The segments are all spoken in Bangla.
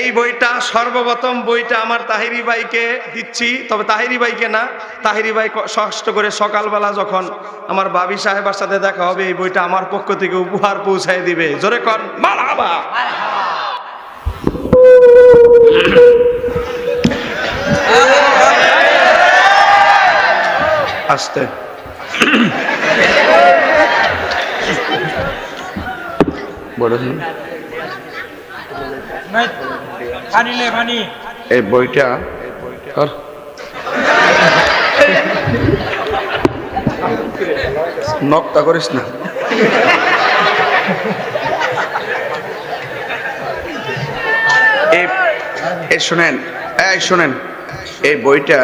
এই বইটা সর্বপ্রথম বইটা আমার তাহিরি ভাইকে দিচ্ছি। তবে তাহিরি ভাইকে না, তাহিরি ভাই কষ্ট করে সকালবেলা যখন আমার বাবি সাহেবার সাথে দেখা হবে, এই বইটা আমার পক্ষ থেকে উপহার পৌঁছায় দিবে। জোরে কন মারহাবা! আসতে। এই বইটা। নকটা করিস না। এই শোনেন এই শোনেন, এই বইটা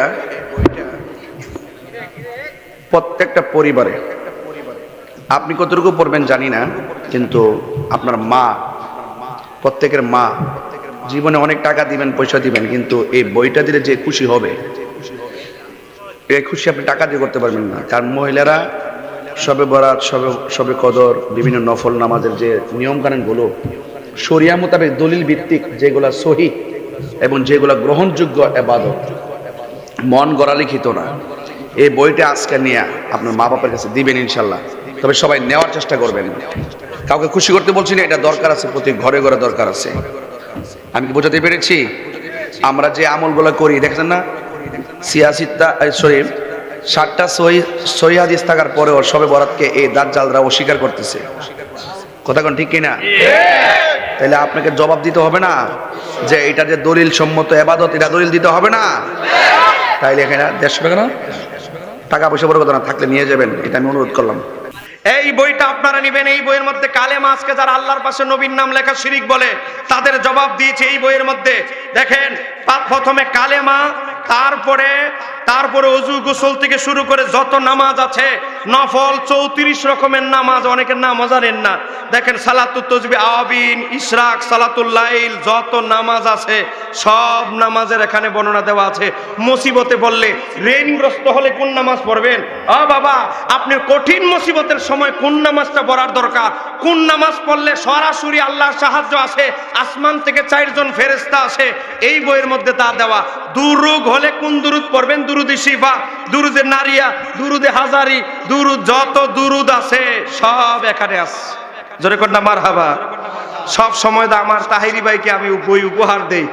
প্রত্যেকটা পরিবারে, আপনি কতটুকু পড়বেন জানি না, কিন্তু আপনার মা প্রত্যেকের মা জীবনে অনেক টাকা দিবেন, পয়সা দিবেন, কিন্তু এই বইটা দিলে যে খুশি হবে এই খুশি আপনি টাকা দিয়ে করতে পারবেন না। কারণ মহিলারা সবে বরাত সবে সবে কদর, বিভিন্ন নফল নামাজের যে নিয়মকানুনগুলো, শরিয়া মোতাবেক দলিল ভিত্তিক যেগুলা সহি এবং যেগুলা গ্রহণযোগ্য এবাদত, মন গড়া লিখিত না। এই বইটা আজকে নিয়ে আপনার মা বাবার কাছে দিবেন ইনশাল্লাহ। তবে সবাই নেওয়ার চেষ্টা করবেন। কাউকে খুশি করতে বলছি না, এটা দরকার আছে, প্রতি ঘরে ঘরে দরকার আছে। আমি কি বোঝাতে পেরেছি? আমরা যে আমলগুলো করি, দেখছেন না? সিয়াসিত্তা শরীফ ষাটটা সই সই হাদিস থাকার পরেও সবে বরাতকে এই দাঁত জালরা অস্বীকার করতেছে। কথা কোন ঠিক কিনা তাহলে আপনাকে জবাব দিতে হবে না যে এটা যে দলিল সম্মত এবাদত, এটা দলিল দিতে হবে না। তাইলে এখানে দেড়শো টাকা না? টাকা পয়সা বড় কথা না, থাকলে নিয়ে যাবেন, এটা আমি অনুরোধ করলাম। এই বইটা আপনারা নেবেন, এই বইয়ের মধ্যে কালেমা আজকে যারা আল্লাহর পাশে নবীর নাম লেখা শিরিক বলে, তাদের জবাব দিয়েছে এই বইয়ের মধ্যে। দেখেন প্রথমে কালেমা, তারপরে তারপরে অজু গোসল থেকে শুরু করে যত নামাজ আছে, নফল চৌত্রিশ রকমের নামাজ, অনেকের নাম জানেন না। দেখেন সালাতুল তজবি আবিন, ইশরাক, সালাতুল যত নামাজ আছে সব নামাজের এখানে বর্ণনা দেওয়া আছে। মুসিবতে বললে ঋণগ্রস্ত হলে কোন নামাজ পড়বেন? আ বাবা, আপনি কঠিন মুসিবতের সময় কোন নামাজটা পড়ার দরকার? কোন নামাজ পড়লে সরাসরি আল্লাহর সাহায্য আছে আসমান থেকে চারজন ফেরেস্তা আসে। এই বইয়ের মধ্যে তা দেওয়া। দুরুগ হলে কোন দুরুদ পড়বেন? দুরুদে শিফা, দুরুদে নারিয়া, দুরুদে হাজারি, দুরুদ যত দুরুদ আছে, সব এখানে আছে। জোরে কন্যা মার হাবা সব সময় আমার তাহিরি ভাইকে আমি বই উপহার দেই।